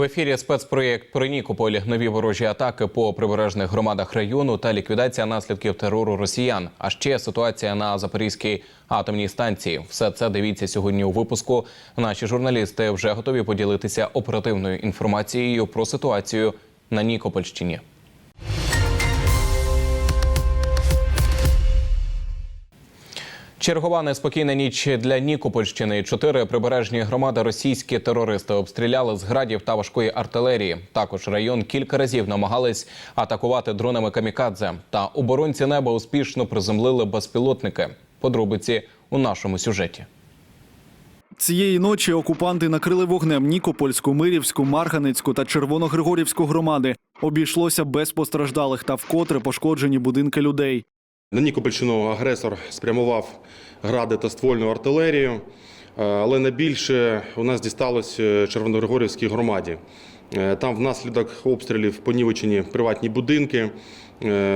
В ефірі спецпроєкт про Нікополь, нові ворожі атаки по прибережних громадах району та ліквідація наслідків терору росіян. А ще ситуація на Запорізькій атомній станції. Все це дивіться сьогодні у випуску. Наші журналісти вже готові поділитися оперативною інформацією про ситуацію на Нікопольщині. Чергова неспокійна ніч для Нікопольщини. Чотири прибережні громади російські терористи обстріляли з градів та важкої артилерії. Також район кілька разів намагались атакувати дронами камікадзе. Та оборонці неба успішно приземлили безпілотники. Подробиці у нашому сюжеті. Цієї ночі окупанти накрили вогнем Нікопольську, Мирівську, Марганецьку та Червоногригорівську громади. Обійшлося без постраждалих та вкотре пошкоджені будинки людей. На Нікопольщину агресор спрямував гради та ствольну артилерію, е, але найбільше у нас дісталось е, Червоногригорівській громаді. Е, Там внаслідок обстрілів понівечені приватні будинки,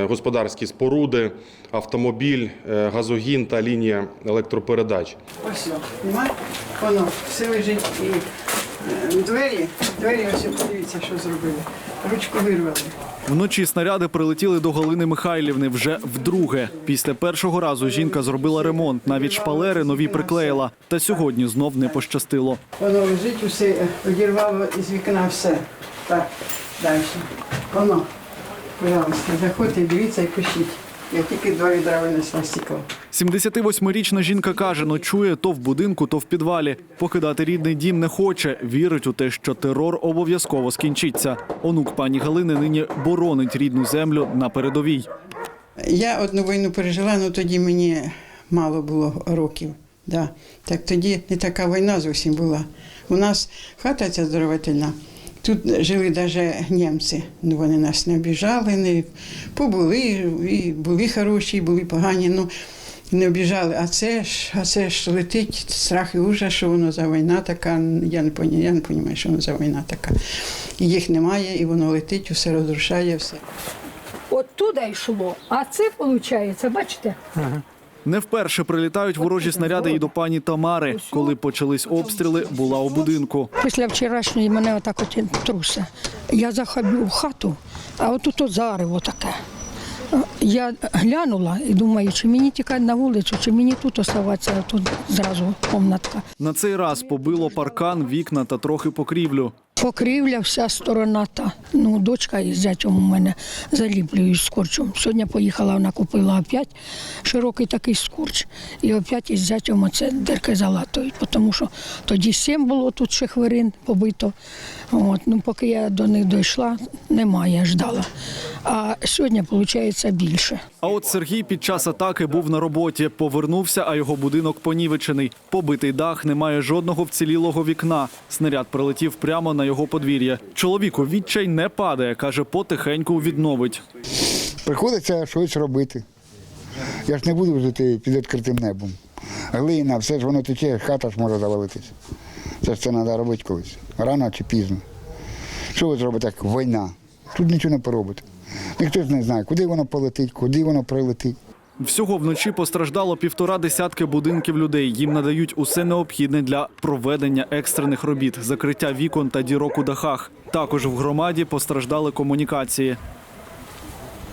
господарські споруди, автомобіль, газогін та лінія електропередач. Ось? Воно все лежить і двері, двері ось подивіться, що зробили. Ручку вирвали. Вночі снаряди прилетіли до Галини Михайлівни вже вдруге. Після першого разу жінка зробила ремонт, навіть шпалери нові приклеїла. Та сьогодні знов не пощастило. Воно лежить, усе е, одірвало із вікна все. Так, далі. Воно, пожалуйста, заходьте, дивіться і пишіть. Я тільки два відра винесла стекло. 78-річна жінка каже, ночує то в будинку, то в підвалі. Покидати рідний дім не хоче. Вірить у те, що терор обов'язково скінчиться. Онук пані Галини нині боронить рідну землю на передовій. Я одну війну пережила, але тоді мені мало було років. Да. Так тоді не така війна зовсім була. У нас хата ця здоровательна. Тут жили навіть німці. Ну, вони нас не обіжали, не побули, і були хороші, і були погані. Ну, не обіжали. А це ж, а це ж летить страх і ужас, що воно за війна така. Я не поні- я не розумію, що воно за війна така. І їх немає, і воно летить, усе розрушає, все. Оттуда йшло. А це виходить, бачите? Не вперше прилітають ворожі снаряди і до пані Тамари. Коли почались обстріли, була у будинку. Після вчорашньої мене отак от трусе. Я заходжу в хату, а отут от зарево таке. Я глянула і думаю, чи мені тікати на вулицю, чи мені тут оставатися, тут зразу комнатка. На цей раз побило паркан, вікна та трохи покрівлю. Покрівля вся сторона та. Ну, дочка із зятем у мене заліплюють скорчом. Сьогодні поїхала, вона купила опять широкий такий скорч. І опять із зятем оце дирки залатують, тому що тоді сім було тут ще хвилин побито. От, ну, поки я до них дійшла, немає, ждала. А сьогодні, виходить, більше. А от Сергій під час атаки був на роботі. Повернувся, а його будинок понівечений. Побитий дах, немає жодного вцілілого вікна. Снаряд прилетів прямо на його подвір'я. Чоловіку відчай не падає, каже, потихеньку відновить. Приходиться щось робити. Я ж не буду жити під відкритим небом. Глина, все ж воно тече, хата ж може завалитися. Це ж це треба робити колись. Рано чи пізно. Що ви зробите, війна? Тут нічого не поробите. Ніхто ж не знає, куди воно полетить, куди воно прилетить. Всього вночі постраждало півтора десятки будинків людей. Їм надають усе необхідне для проведення екстрених робіт, закриття вікон та дірок у дахах. Також в громаді постраждали комунікації.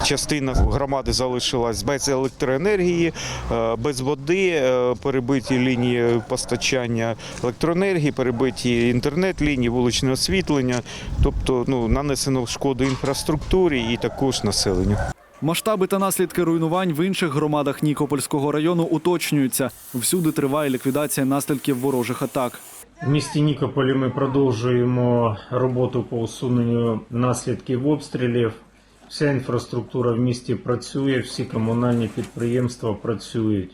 Частина громади залишилась без електроенергії, е, без води, е, перебиті лінії постачання електроенергії, перебиті інтернет-лінії, вуличне освітлення, тобто ну, нанесено шкоду інфраструктурі і також населенню. Масштаби та наслідки руйнувань в інших громадах Нікопольського району уточнюються. Всюди триває ліквідація наслідків ворожих атак. В місті Нікополі ми продовжуємо роботу по усуненню наслідків обстрілів. Вся інфраструктура в місті працює, всі комунальні підприємства працюють.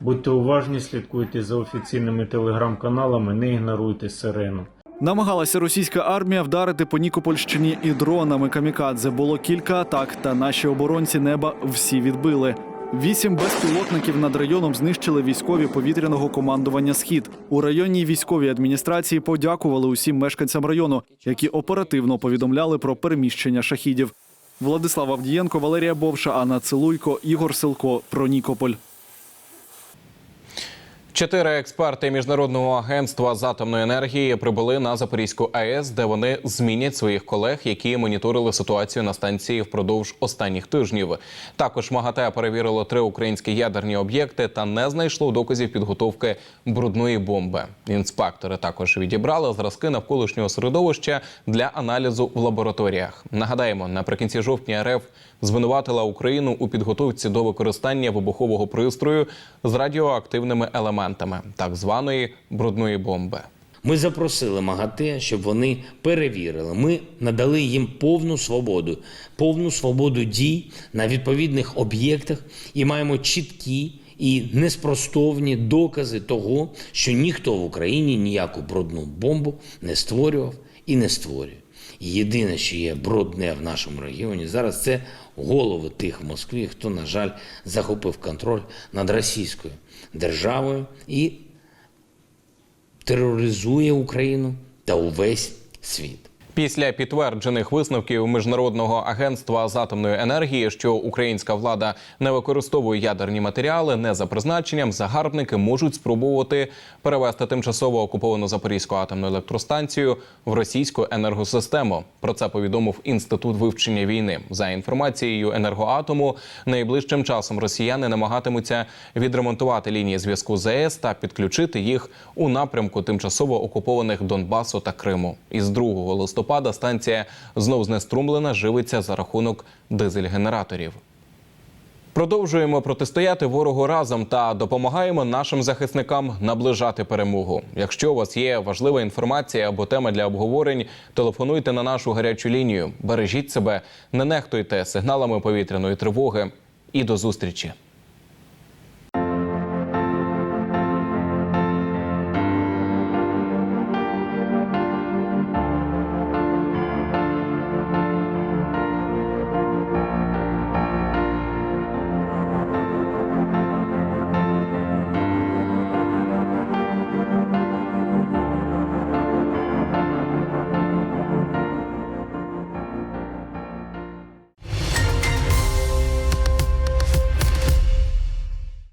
Будьте уважні, слідкуйте за офіційними телеграм-каналами, не ігноруйте сирену. Намагалася російська армія вдарити по Нікопольщині і дронами камікадзе. Було кілька атак, та наші оборонці неба всі відбили. Вісім безпілотників над районом знищили військові повітряного командування Схід. У районній військовій адміністрації подякували усім мешканцям району, які оперативно повідомляли про переміщення шахідів. Владислав Авдієнко, Валерія Бовша, Анна Целуйко, Ігор Силко про Нікополь. Чотири експерти міжнародного агентства з атомної енергії прибули на Запорізьку АЕС, де вони змінять своїх колег, які моніторили ситуацію на станції впродовж останніх тижнів. Також МАГАТЕ перевірило три українські ядерні об'єкти та не знайшло доказів підготовки брудної бомби. Інспектори також відібрали зразки навколишнього середовища для аналізу в лабораторіях. Нагадаємо, наприкінці жовтня РФ звинуватила Україну у підготовці до використання вибухового пристрою з радіоактивними елементами так званої брудної бомби. Ми запросили МАГАТЕ, щоб вони перевірили. Ми надали їм повну свободу, повну свободу дій на відповідних об'єктах і маємо чіткі і неспростовні докази того, що ніхто в Україні ніяку брудну бомбу не створював і не створює. Єдине, що є брудне в нашому регіоні зараз, це голови тих в Москві, хто, на жаль, захопив контроль над російською державою і тероризує Україну та увесь світ. Після підтверджених висновків міжнародного агентства з атомної енергії, що українська влада не використовує ядерні матеріали не за призначенням, загарбники можуть спробувати перевести тимчасово окуповану Запорізьку атомну електростанцію в російську енергосистему. Про це повідомив інститут вивчення війни. За інформацією енергоатому, найближчим часом росіяни намагатимуться відремонтувати лінії зв'язку з ЕС та підключити їх у напрямку тимчасово окупованих Донбасу та Криму. Із 2 листопада станція знов знеструмлена, живиться за рахунок дизель-генераторів. Продовжуємо протистояти ворогу разом та допомагаємо нашим захисникам наближати перемогу. Якщо у вас є важлива інформація або тема для обговорень, телефонуйте на нашу гарячу лінію. Бережіть себе, не нехтуйте сигналами повітряної тривоги. І до зустрічі.